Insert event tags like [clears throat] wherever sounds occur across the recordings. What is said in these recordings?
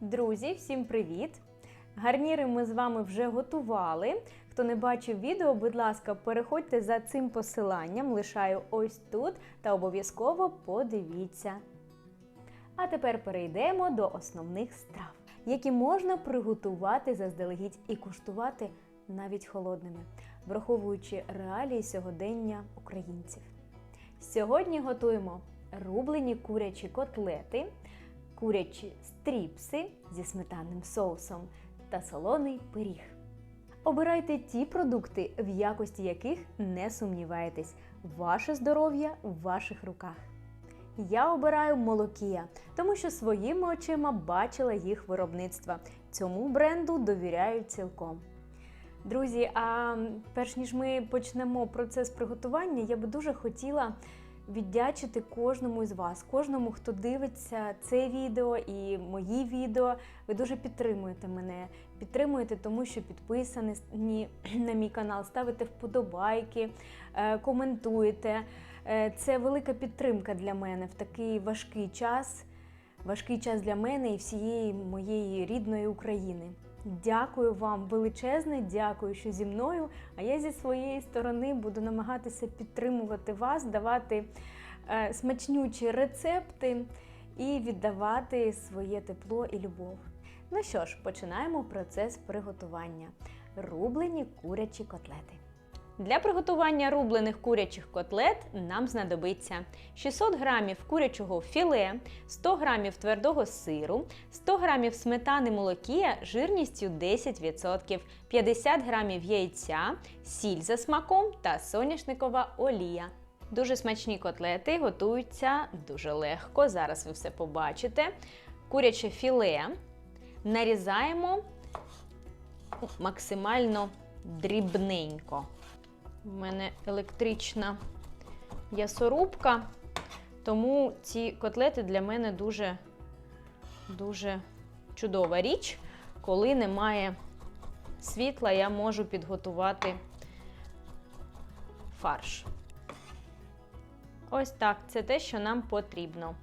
Друзі, всім привіт! Гарніри ми з вами вже готували. Хто не бачив відео, будь ласка, переходьте за цим посиланням, лишаю ось тут та обов'язково подивіться. А тепер перейдемо до основних страв, які можна приготувати заздалегідь і куштувати навіть холодними, враховуючи реалії сьогодення українців. Сьогодні готуємо рублені курячі котлети, курячі стріпси зі сметанним соусом та солоний пиріг. Обирайте ті продукти, в якості яких не сумніваєтесь. Ваше здоров'я в ваших руках. Я обираю молокія, тому що своїми очима бачила їх виробництво. Цьому бренду довіряю цілком. Друзі, а перш ніж ми почнемо процес приготування, я би дуже хотіла віддячити кожному із вас, кожному, хто дивиться це відео і мої відео. Ви дуже підтримуєте мене. Підтримуєте, тому що підписані [clears throat] на мій канал, ставите вподобайки, е, коментуєте. Е, Це велика підтримка для мене в такий важкий час. Важкий час для мене і всієї моєї рідної України. Дякую вам величезне, дякую, що зі мною. А я зі своєї сторони буду намагатися підтримувати вас, давати е, смачнючі рецепти і віддавати своє тепло і любов. Ну що ж, починаємо процес приготування. Рублені курячі котлети. Для приготування рублених курячих котлет нам знадобиться 600 г курячого філе, 100 г твердого сиру, 100 г сметани молокія жирністю 10%, 50 г яйця, сіль за смаком та соняшникова олія. Дуже смачні котлети готуються дуже легко. Зараз ви все побачите. Куряче філе нарізаємо максимально дрібненько. У мене електрична м'ясорубка, тому ці котлети для мене дуже, дуже чудова річ. Коли немає світла, я можу підготувати фарш. Ось так, це те, що нам потрібно.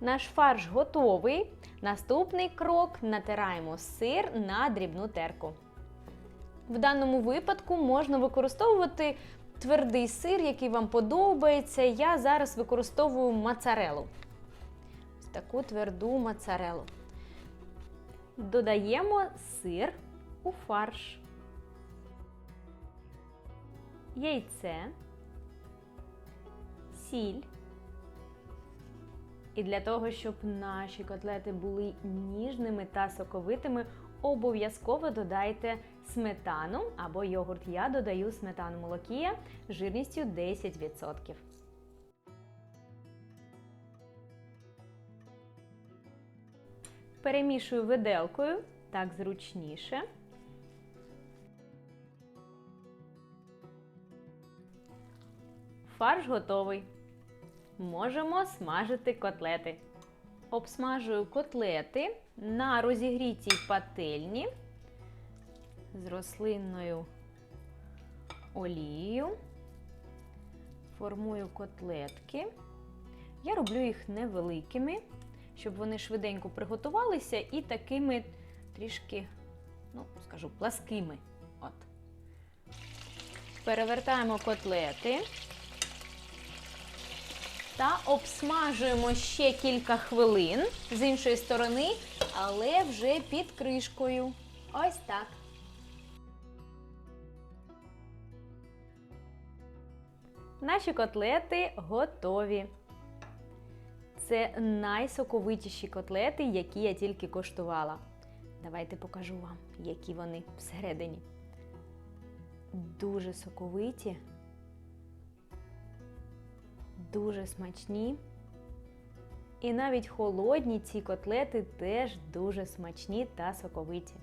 Наш фарш готовий. Наступний крок натираємо сир на дрібну терку. В даному випадку можна використовувати твердий сир, який вам подобається. Я зараз використовую моцарелу. Ось таку тверду моцарелу. Додаємо сир у фарш, яйце, сіль. І для того, щоб наші котлети були ніжними та соковитими, обов'язково додайте сметану або йогурт. Я додаю сметану молокія жирністю 10%. Перемішую виделкою, так зручніше. Фарш готовий. Можемо смажити котлети. Обсмажую котлети на розігрітій пательні з рослинною олією. Формую котлетки. Я роблю їх невеликими, щоб вони швиденько приготувалися і такими трішки, ну, скажу, пласкими. От. Перевертаємо котлети та обсмажуємо ще кілька хвилин з іншої сторони, але вже під кришкою. Ось так. Наші котлети готові. Це найсоковитіші котлети, які я тільки коштувала. Давайте покажу вам, які вони всередині. Дуже соковиті дуже смачні. І навіть холодні ці котлети теж дуже смачні та соковиті.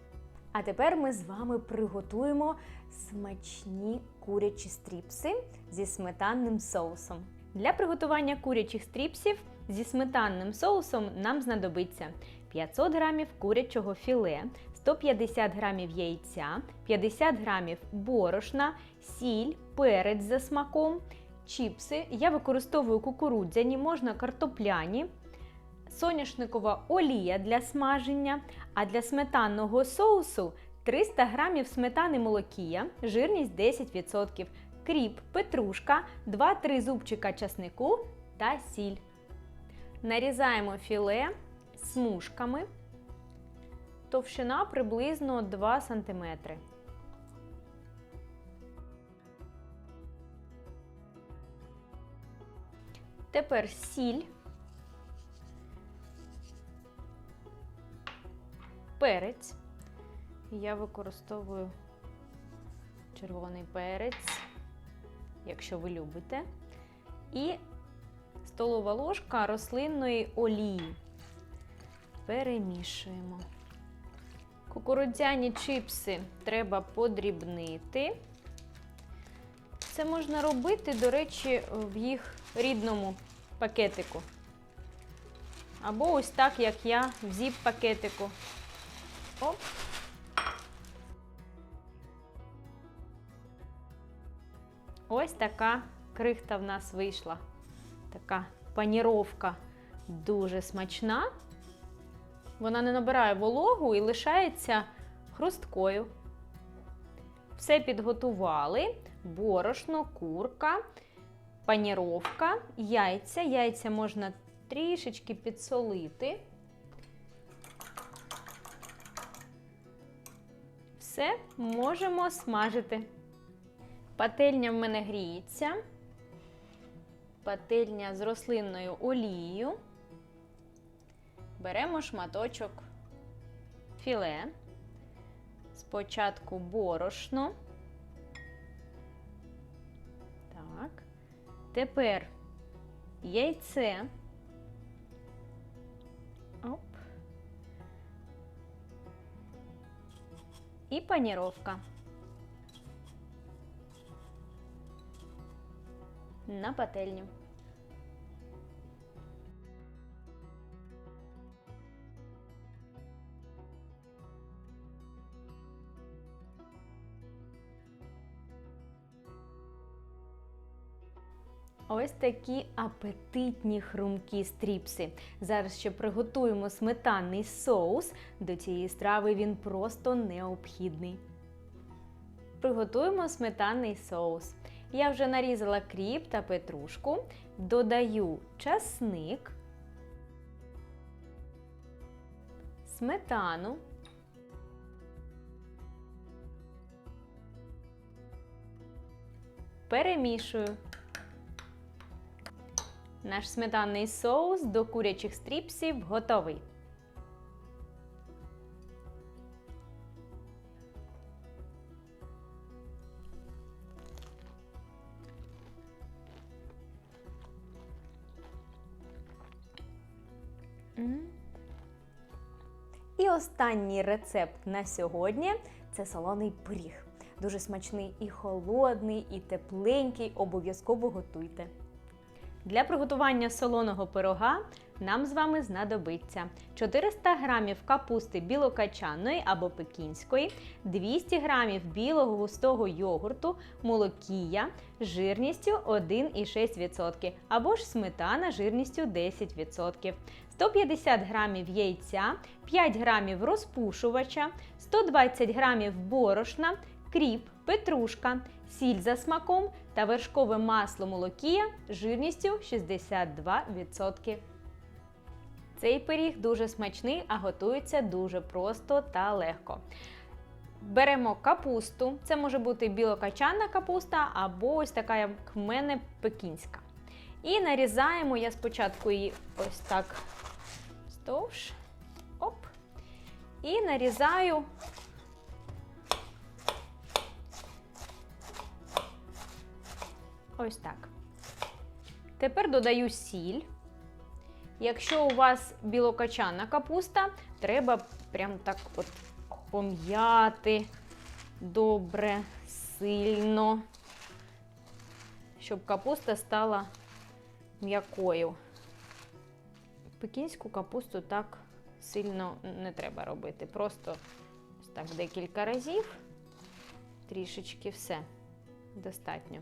А тепер ми з вами приготуємо смачні курячі стріпси зі сметанним соусом. Для приготування курячих стріпсів зі сметанним соусом нам знадобиться 500 г курячого філе, 150 г яйця, 50 г борошна, сіль, перець за смаком, чіпси. Я використовую кукурудзяні, можна картопляні, соняшникова олія для смаження, а для сметанного соусу 300 г сметани молокія, жирність 10%, кріп, петрушка, 2-3 зубчика часнику та сіль. Нарізаємо філе смужками. Товщина приблизно 2 см. Тепер сіль, перець. Я використовую червоний перець, якщо ви любите, і столова ложка рослинної олії. Перемішуємо. Кукурудзяні чипси треба подрібнити. Це можна робити, до речі, в їх рідному пакетику. Або ось так, як я в зіп-пакетику. Оп. Ось така крихта в нас вийшла. Така паніровка дуже смачна. Вона не набирає вологу і лишається хрусткою. Все підготували: борошно, курка, паніровка, яйця. Яйця можна трішечки підсолити. Все можемо смажити. Пательня в мене гріється. Пательня з рослинною олією. Беремо шматочок філе. Спочатку борошно. Тепер яйце. Оп. І паніровка. На пательню. Ось такі апетитні хрумкі стріпси. Зараз ще приготуємо сметанний соус. До цієї страви він просто необхідний. Приготуємо сметанний соус. Я вже нарізала кріп та петрушку, додаю часник, сметану, перемішую. Наш сметанний соус до курячих стріпсів готовий. І останній рецепт на сьогодні це солоний пиріг. Дуже смачний і холодний, і тепленький. Обов'язково готуйте. Для приготування солоного пирога нам з вами знадобиться 400 г капусти білокачаної або пекінської, 200 г білого густого йогурту, молокія жирністю 1,6% або ж сметана жирністю 10%, 150 г яйця, 5 г розпушувача, 120 г борошна, кріп, петрушка, сіль за смаком та вершкове масло молокія жирністю 62%. Цей пиріг дуже смачний, а готується дуже просто та легко. Беремо капусту, це може бути білокачана капуста або ось така, як в мене, пекінська. І нарізаємо я спочатку її ось так вздовж. Оп. І нарізаю ось так. Тепер додаю сіль. Якщо у вас білокачана капуста, треба прям так от пом'яти добре, сильно, щоб капуста стала м'якою. Пекінську капусту так сильно не треба робити. Просто так декілька разів, трішечки все достатньо.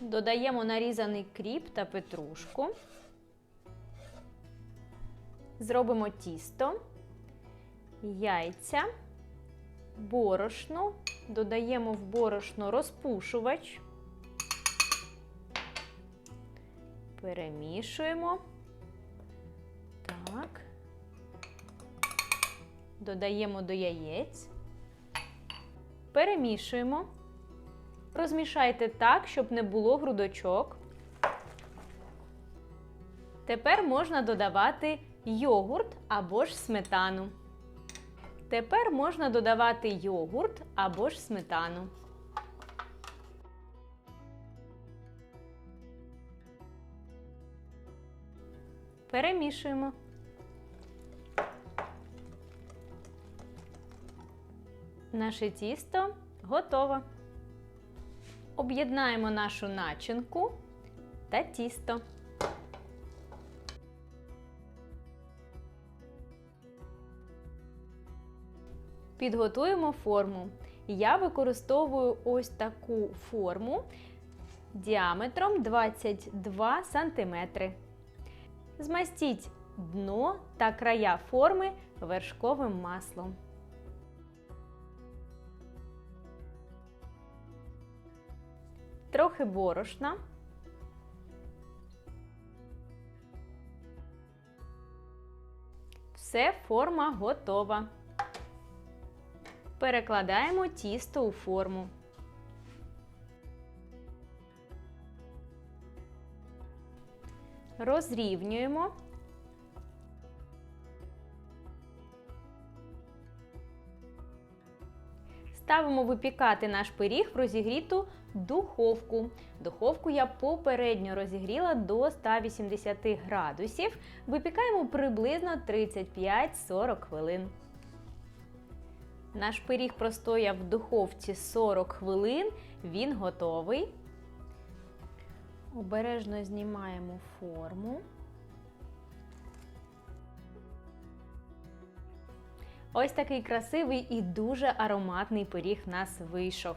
Додаємо нарізаний кріп та петрушку. Зробимо тісто, яйця, борошно. Додаємо в борошно розпушувач. Перемішуємо. Так. Додаємо до яєць. Перемішуємо. Розмішайте так, щоб не було грудочок. Тепер можна додавати йогурт або ж сметану. Тепер можна додавати йогурт або ж сметану. Перемішуємо. Наше тісто готово. Об'єднаємо нашу начинку та тісто. Підготуємо форму. Я використовую ось таку форму діаметром 22 см. Змастіть дно та края форми вершковим маслом. Трохи борошна. Все, форма готова. Перекладаємо тісто у форму. Розрівнюємо. Ставимо випікати наш пиріг в розігріту духовку. Духовку я попередньо розігріла до 180 градусів. Випікаємо приблизно 35-40 хвилин. Наш пиріг простояв в духовці 40 хвилин, він готовий. Обережно знімаємо форму. Ось такий красивий і дуже ароматний пиріг в нас вийшов.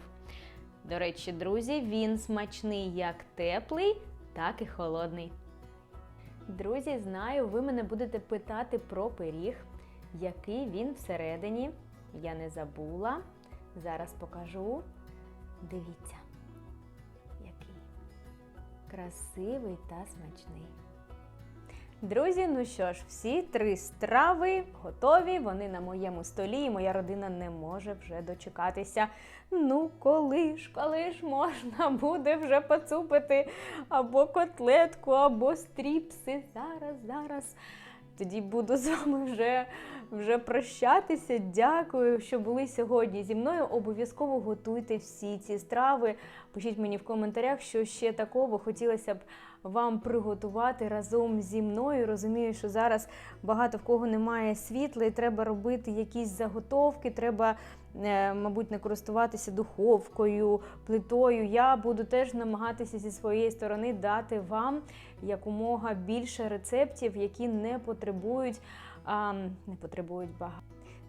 До речі, друзі, він смачний як теплий, так і холодний. Друзі, знаю, ви мене будете питати про пиріг, який він всередині. Я не забула. Зараз покажу. Дивіться, який красивий та смачний. Друзі, ну що ж, всі три страви готові. Вони на моєму столі, і моя родина не може вже дочекатися. Ну, коли ж, коли ж можна [laughs] буде вже поцупити або котлетку, або стріпси. Зараз, зараз. Тоді буду з вами вже, вже прощатися. Дякую, що були сьогодні зі мною. Обов'язково готуйте всі ці страви. Пишіть мені в коментарях, що ще такого хотілося б вам приготувати разом зі мною. Розумію, що зараз багато в кого немає світла, і треба робити якісь заготовки. Треба, е, мабуть, не користуватися духовкою, плитою. Я буду теж намагатися зі своєї сторони дати вам якомога більше рецептів, які не потребують, а, не потребують багато.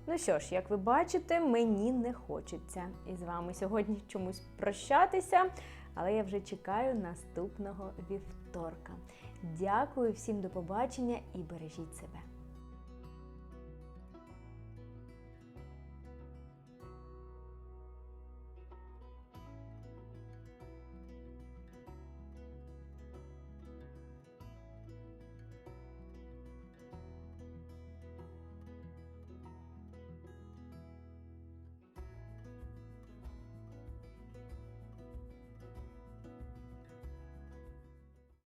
Ну що ж, як ви бачите, мені не хочеться із вами сьогодні чомусь прощатися, але я вже чекаю наступного вівторка. Дякую всім до побачення і бережіть себе.